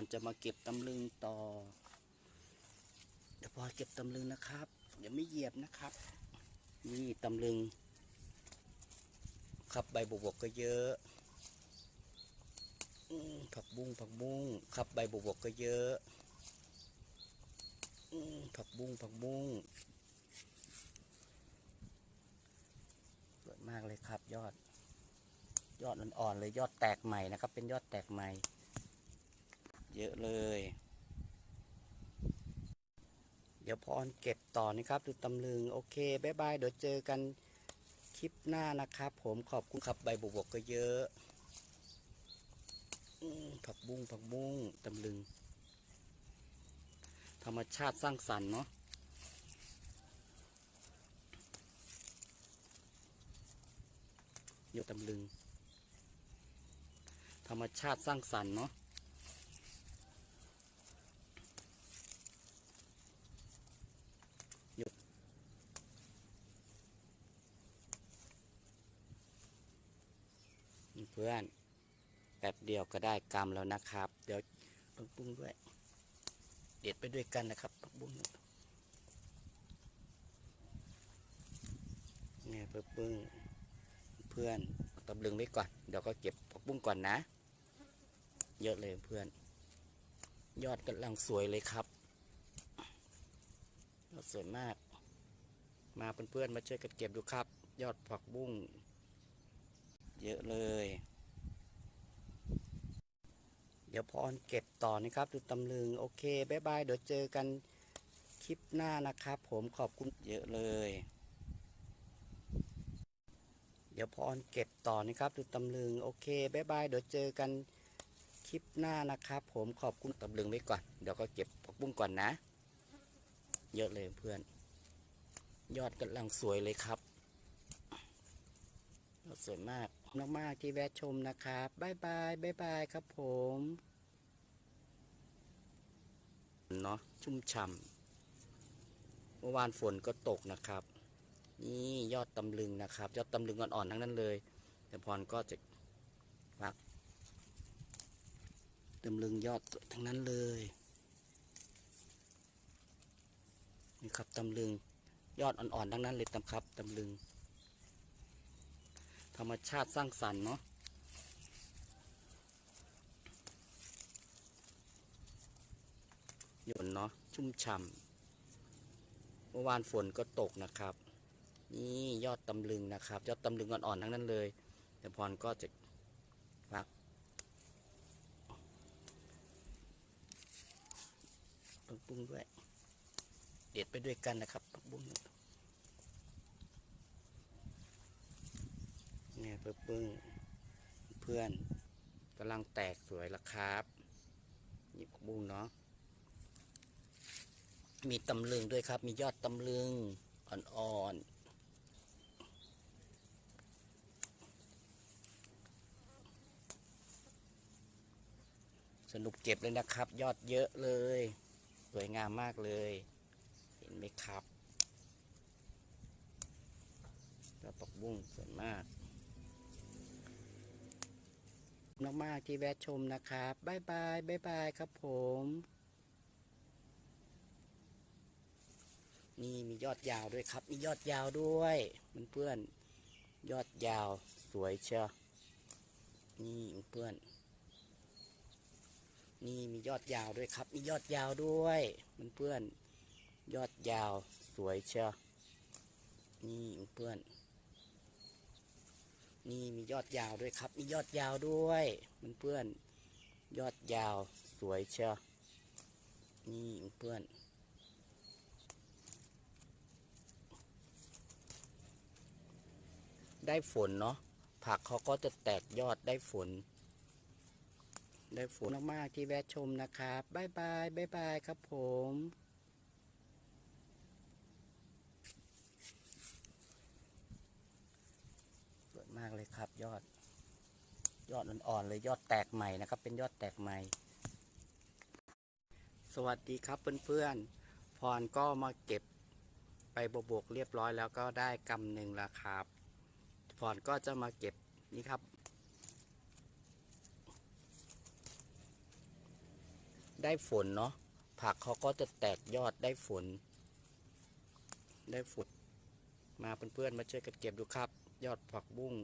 รจะมาเก็บตำลึงต่อ เดี๋ยวพรเก็บตำลึงนะครับ เดี๋ยวไม่เหยียบนะครับ นี่ตำลึง ครับใบบวบกก็เยอะผักบุ้งผักบุ้งครับใบบวบกก็เยอะผักบุ้งผักบุ้งสวยมากเลยครับยอด ยอดอ่อนๆเลยยอดแตกใหม่นะครับ เป็นยอดแตกใหม่ เยอะเลย เดี๋ยวพรเก็บต่อนะครับ ดูตำลึง โอเคบายบาย เดี๋ยวเจอกันคลิปหน้านะครับ ผมขอบคุณครับใบบวบกก็เยอะผักบุ้งผักบุ้งตำลึง ธรรมชาติสร้างสรรค์เนาะอยู่ตำลึง ธรรมชาติสร้างสรรค์เนาะอยู่นี่เพื่อนแป๊บเดียวก็ได้กรรมแล้วนะครับ เดี๋ยวปังปุ้งด้วย เด็ดไปด้วยกันนะครับปักบุ้งเนี่ยเพื่อปึ้งเพื่อนตำลึงไว้ก่อน เดี๋ยวก็เก็บผักบุ้งก่อนนะ เยอะเลยเพื่อน ยอดกำลังสวยเลยครับยอดสวยมาก มาเพื่อนๆมาช่วยกันเก็บดูครับ ยอดผักบุ้งเยอะเลย เดี๋ยวพรเก็บต่อนะครับ ดูตำลึง โอเคบายบาย เดี๋ยวเจอกันคลิปหน้านะครับ ผมขอบคุณเยอะเลย เดี๋ยวพรเก็บต่อนะครับ ดูตำลึง โอเคบายบาย เดี๋ยวเจอกันคลิปหน้านะครับ ผมขอบคุณตำลึงไว้ก่อน เดี๋ยวก็เก็บผักบุ้งก่อนนะ เยอะเลยเพื่อน ยอดกำลังสวยเลยครับสวยมากมากๆที่แวะชมนะครับบายบายบายบายครับผม เนาะชุ่มฉ่ำเมื่อวานฝนก็ตกนะครับ นี่ยอดตำลึงนะครับ ยอดตำลึงอ่อนๆทั้งนั้นเลยแต่พรก็จะพักตำลึงยอดทั้งนั้นเลยนี่ครับตำลึงยอดอ่อนๆทั้งนั้นเลยตำครับตำลึง ธรรมชาติสร้างสรรค์เนาะ ยนเนาะชุ่มฉ่ำเมื่อวานฝนก็ตกนะครับ นี่ยอดตำลึงนะครับ ยอดตำลึงอ่อนๆทั้งนั้นเลยแต่พรก็จะพักปักบุ้งด้วย เด็ดไปด้วยกันนะครับปักบุ้งเนี่ยเพื่อปึ้งเพื่อนกำลังแตกสวยแล้วครับนี่ปักบุ้งเนาะ มีตำลึงด้วยครับ มียอดตำลึงอ่อนๆสนุกเก็บเลยนะครับ ยอดเยอะเลย สวยงามมากเลย เห็นไหมครับยอดปักบุ้งสวยมากมากๆที่แวะชมนะครับ บ๊ายบาย บ๊ายบายครับผม นี่มียอดยาวด้วยครับ มียอดยาวด้วยเพื่อนยอดยาวสวยเชียวนี่เพื่อนนี่มียอดยาวด้วยครับ มียอดยาวด้วยเพื่อนยอดยาวสวยเชียวนี่เพื่อนนี่มียอดยาวด้วยครับ มียอดยาวด้วยเพื่อนยอดยาวสวยเชียวนี่เพื่อน ได้ฝนเนาะผักเขาก็จะแตกยอดได้ฝน ได้ฝนมากๆที่แวะชมนะครับบ๊ายบายบ๊ายบายครับผมสวยมากเลยครับยอด ยอดอ่อนๆเลยยอดแตกใหม่นะครับ เป็นยอดแตกใหม่ สวัสดีครับเพื่อนๆพรก็มาเก็บไปบวกๆเรียบร้อยแล้วก็ได้กำหนึ่งแล้วครับ พรก็จะมาเก็บนี่ครับ ได้ฝนเนาะผักเขาก็จะแตกยอดได้ฝน ได้ฝนมาเพื่อนๆมาช่วยกันเก็บดูครับ ยอดผักบุ้ง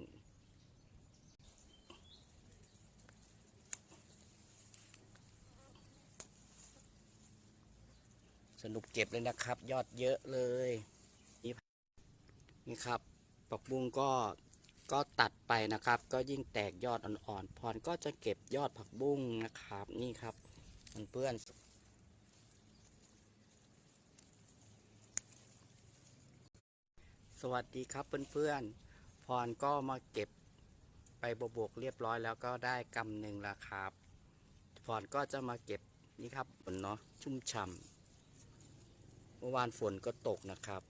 สนุกเก็บเลยนะครับ ยอดเยอะเลย นี่นี่ครับผักบุ้งก็ ก็ตัดไปนะครับ ก็ยิ่งแตกยอดอ่อนๆพรก็จะเก็บยอดผักบุ้งนะครับ นี่ครับเพื่อนๆสวัสดีครับเพื่อนๆ พรก็มาเก็บไปบวกๆเรียบร้อยแล้วก็ได้กำหนึ่งแล้วครับ พรก็จะมาเก็บนี่ครับฝนเนาะชุ่มฉ่ำเมื่อวานฝนก็ตกนะครับ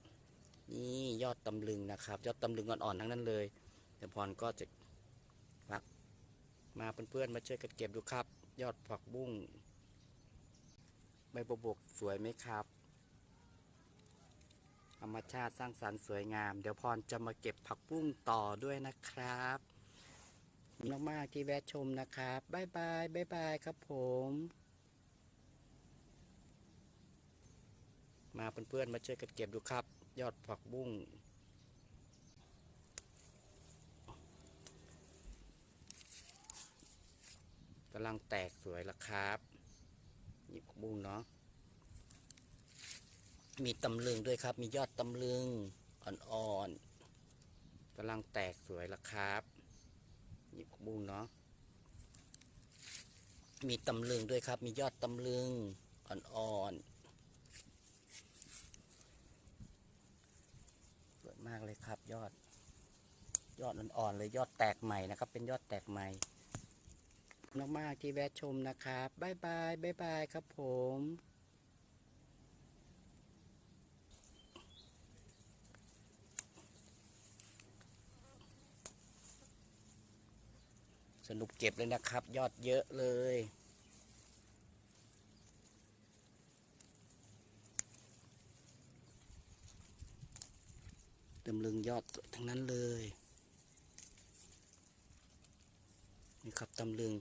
นี่ยอดตำลึงนะครับ ยอดตำลึงอ่อนๆทั้งนั้นเลย เดี๋ยวพรก็จะรักมาเพื่อนๆมาช่วยกันเก็บดูครับ ยอดผักบุ้งใบบวกสวยไหมครับธรรมชาติสร้างสรรค์สวยงาม เดี๋ยวพรจะมาเก็บผักบุ้งต่อด้วยนะครับขอบคุณมากๆที่แวะชมนะครับบ๊ายบายบ๊ายบายครับผม มาเพื่อนๆมาช่วยกันเก็บดูครับ ยอดผักบุ้ง กำลังแตกสวยแล้วครับนี่ผักบุ้งเนาะมีตำลึงด้วยครับ มียอดตำลึงอ่อนๆกำลังแตกสวยแล้วครับนี่ผักบุ้งเนาะมีตำลึงด้วยครับ มียอดตำลึงอ่อนๆสวยมากเลยครับยอด ยอดอ่อนๆเลยยอดแตกใหม่นะครับ เป็นยอดแตกใหม่ มากๆที่แวะชมนะครับบายบายบายบายครับผมสนุกเก็บเลยนะครับ ยอดเยอะเลยตำลึงยอดทั้งนั้นเลย นี่ครับตำลึง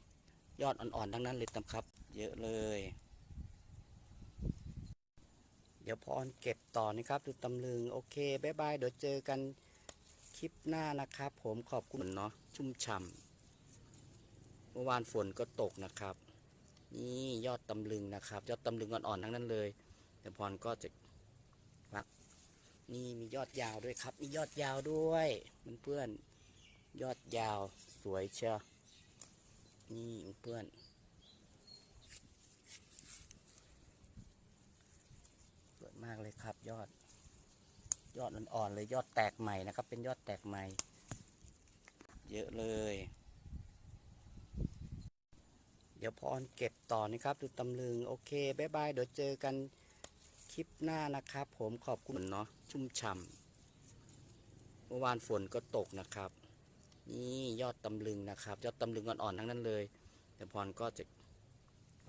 ยอดอ่อนๆทั้งนั้นเลยตำครับ เยอะเลย เดี๋ยวพรเก็บต่อนะครับ ดูตำลึง โอเคบายบาย เดี๋ยวเจอกันคลิปหน้านะครับ ผมขอบคุณเนาะชุ่มฉ่ำเมื่อวานฝนก็ตกนะครับ นี่ยอดตำลึงนะครับ ยอดตำลึงอ่อนๆทั้งนั้นเลยแต่พรก็จะรักนี่มียอดยาวด้วยครับมียอดยาวด้วยเพื่อนๆยอดยาวสวยเชียว เพื่อน สวยมากเลยครับยอด ยอดอ่อนๆเลยยอดแตกใหม่นะครับ เป็นยอดแตกใหม่ เยอะเลย เดี๋ยวพรเก็บต่อนะครับ ดูตำลึง โอเคบายบาย เดี๋ยวเจอกันคลิปหน้านะครับ ผมขอบคุณเนาะชุ่มฉ่ำเมื่อวานฝนก็ตกนะครับนี่ยอดตำลึงนะครับ ยอดตำลึงอ่อนๆทั้งนั้นเลย เดี๋ยวพรก็จะ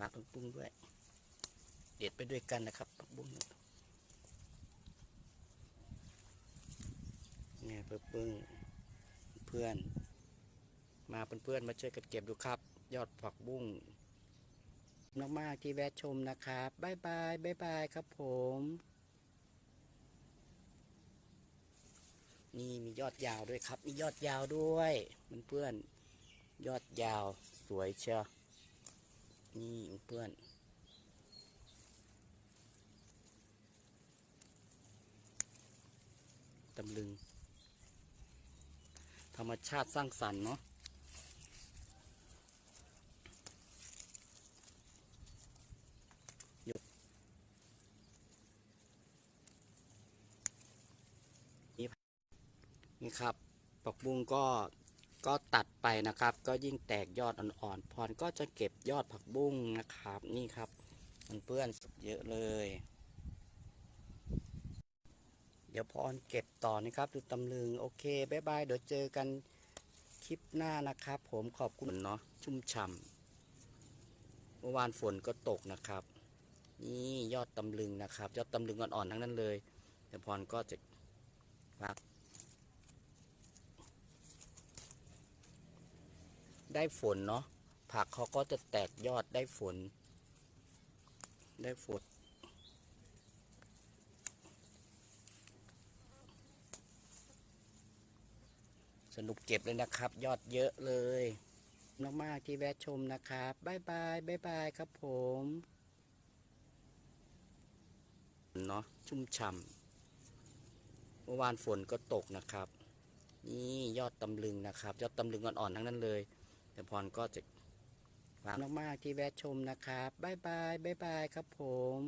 รักผักบุ้งด้วย เด็ดไปด้วยกันนะครับผักบุ้งเนี่ยเพื่อนเพื่อน มาเพื่อนๆมาช่วยกันเก็บดูครับ ยอดผักบุ้งมากๆที่แวะชมนะครับบายบายบายบายครับผม นี่มียอดยาวด้วยครับ มียอดยาวด้วยเพื่อนๆยอดยาว สวยเชียวนี่เพื่อน ตำลึง ธรรมชาติสร้างสรรค์เนาะนี่ครับปักบุ้งก็ ก็ตัดไปนะครับ ก็ยิ่งแตกยอดอ่อนๆพรก็จะเก็บยอดผักบุ้งนะครับ นี่ครับมันเปื้อนเยอะเลย เดี๋ยวพรเก็บต่อนะครับดูตำลึงโอเคบายบายเดี๋ยวเจอกันคลิปหน้านะครับ ผมขอบคุณเนาะชุ่มฉ่ำเมื่อวานฝนก็ตกนะครับ นี่ยอดตำลึงนะครับ ยอดตำลึงอ่อนๆทั้งนั้นเลยเดี๋ยวพรก็จะรัก ได้ฝนเนาะผักเขาก็จะแตกยอดได้ฝน ได้ฝนสนุกเก็บเลยนะครับ ยอดเยอะเลยมากๆที่แวะชมนะครับบายบายบายบายครับผมเนาะชุ่มฉ่ำเมื่อวานฝนก็ตกนะครับ นี่ยอดตำลึงนะครับ ยอดตำลึงอ่อนๆทั้งนั้นเลย แต่พรก็จะฝากมากๆที่แวะชมนะครับบายบายบายบายครับผม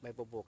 ใบบวบก